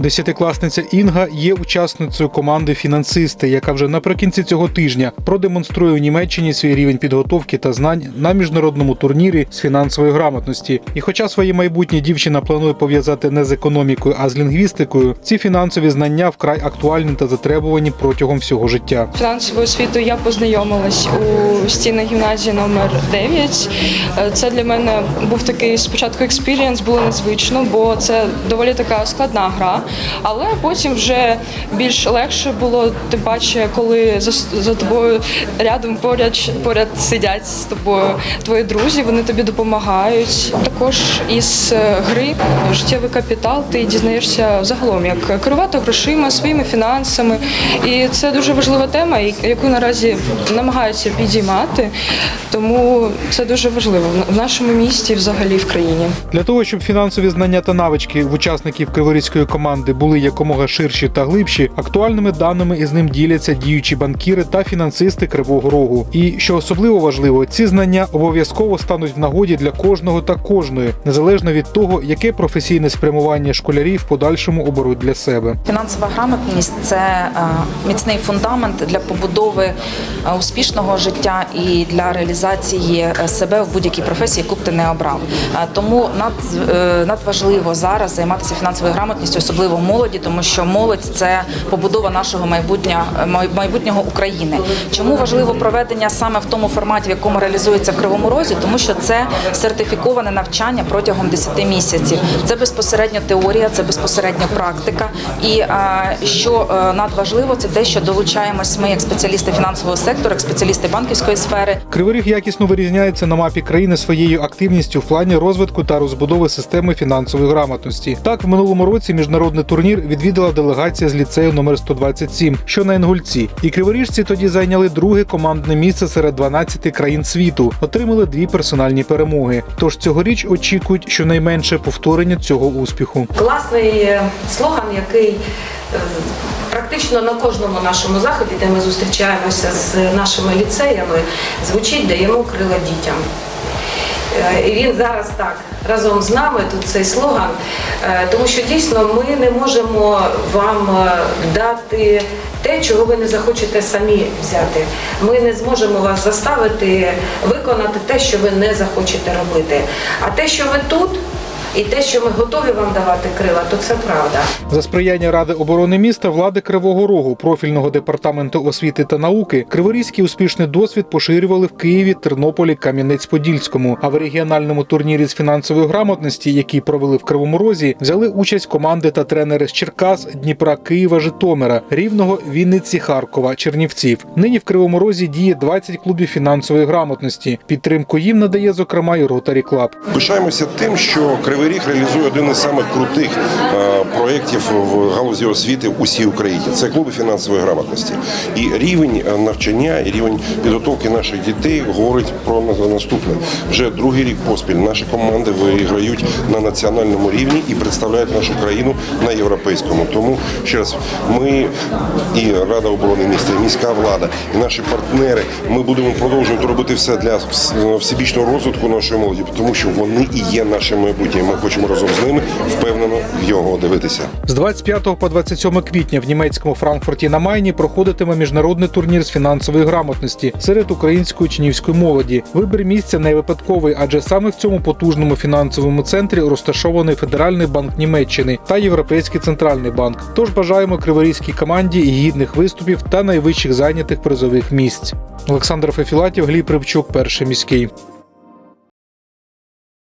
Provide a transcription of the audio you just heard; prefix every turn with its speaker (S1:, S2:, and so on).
S1: Десятикласниця Інга є учасницею команди Фінансисти, яка вже наприкінці цього тижня продемонструє в Німеччині свій рівень підготовки та знань на міжнародному турнірі з фінансової грамотності. І хоча своє майбутнє дівчина планує пов'язати не з економікою, а з лінгвістикою, ці фінансові знання вкрай актуальні та затребувані протягом всього життя.
S2: Фінансовою освітою я познайомилась у стінах гімназії номер 9. Е, Це для мене був такий спочатку експірієнс, було незвично, бо це доволі така складна гра. Але потім вже більш легше було, тим паче, коли за, за тобою рядом поряд, поряд сидять з тобою твої друзі, вони тобі допомагають. Також із е, гри життєвий капітал ти дізнаєшся загалом, як керувати грошима, своїми фінансами. І це дуже важлива тема, яку наразі намагаються підіймати. Тому це дуже важливо в нашому місті, взагалі в країні.
S1: Для того, щоб фінансові знання та навички в учасників криворізької команди були якомога ширші та глибші, актуальними даними із ним діляться діючі банкіри та фінансисти Кривого Рогу. І що особливо важливо, ці знання обов'язково стануть в нагоді для кожного та кожної, незалежно від того, яке професійне спрямування школярів в подальшому оберуть для себе.
S3: Фінансова грамотність це е, міцний фундамент для побудови е, успішного життя і для реалізації е, себе в будь-якій професії, яку б ти не обрав. Тому над, надважливо зараз займатися фінансовою грамотністю, особливо в молоді, тому що молодь це побудова нашого майбутнього майбутнього України. Чому важливо проведення саме в тому форматі, в якому реалізується в Кривому Розі? Тому що це сертифіковане навчання протягом 10 місяців. Це безпосередньо теорія, це безпосередньо практика. І що е, надважливо, це те, що долучаємось ми як спеціалісти фінансового сектору, як спеціалісти банківської сфери.
S1: Кривий Ріг якісно вирізняється на мапі країни своєю активністю в плані розвитку та розбудови системи фінансової грамотності. Так, в минулому році міжнародний турнір відвідала делегація з ліцею номер 127, що на Інгульці. І криворіжці тоді зайняли друге командне місце серед 12 країн світу, отримали дві персональні перемоги. Тож цьогоріч очікують щонайменше повторення цього успіху.
S4: класний е, слоган, який е, практично на кожному нашому заході, де ми зустрічаємося з нашими ліцеями, звучить даємо крила дітям. Е, І він зараз так разом з нами тут цей слоган, е, тому що дійсно ми не можемо вам е, дати те, чого ви не захочете самі взяти. Ми не зможемо вас заставити виконати те, що ви не захочете робити. А те, що ви тут, і те, що ми готові вам давати крила, то це правда.
S1: За сприяння Ради оборони міста, влади Кривого Рогу, профільного департаменту освіти та науки, Криворізький успішний досвід поширювали в Києві, Тернополі, Кам'янець-Подільському. А в регіональному турнірі з фінансової грамотності, який провели в Кривому Розі, взяли участь команди та тренери з Черкас, Дніпра, Києва, Житомира, Рівного, Вінниці, Харкова, Чернівців. Нині в Кривому Розі діє 20 клубів фінансової грамотності. Підтримку їм надає зокрема і Rotary Club.
S5: Пишаємося тим, що Кривий Ріг реалізує один із самих крутих е, проєктів в галузі освіти в усій Україні. Це клуби фінансової грамотності. І рівень е, навчання і рівень підготовки наших дітей говорить про наступне. Вже другий рік поспіль наші команди виграють на національному рівні і представляють нашу країну на європейському. Тому ще раз ми і Рада оборони міста, і міська влада, і наші партнери. Ми будемо продовжувати робити все для всебічного розвитку нашої молоді, тому що вони і є наше майбутнє. Ми хочемо разом з ними впевнено його дивитися.
S1: З 25 по 27 квітня в німецькому Франкфурті на Майні проходитиме міжнародний турнір з фінансової грамотності серед української учнівської молоді. Вибір місця не випадковий, адже саме в цьому потужному фінансовому центрі розташований Федеральний банк Німеччини та Європейський центральний банк. Тож бажаємо криворізькій команді гідних виступів та найвищих зайнятих призових місць. Олександр Фефілатів, Гліб Рибчук, перший міський.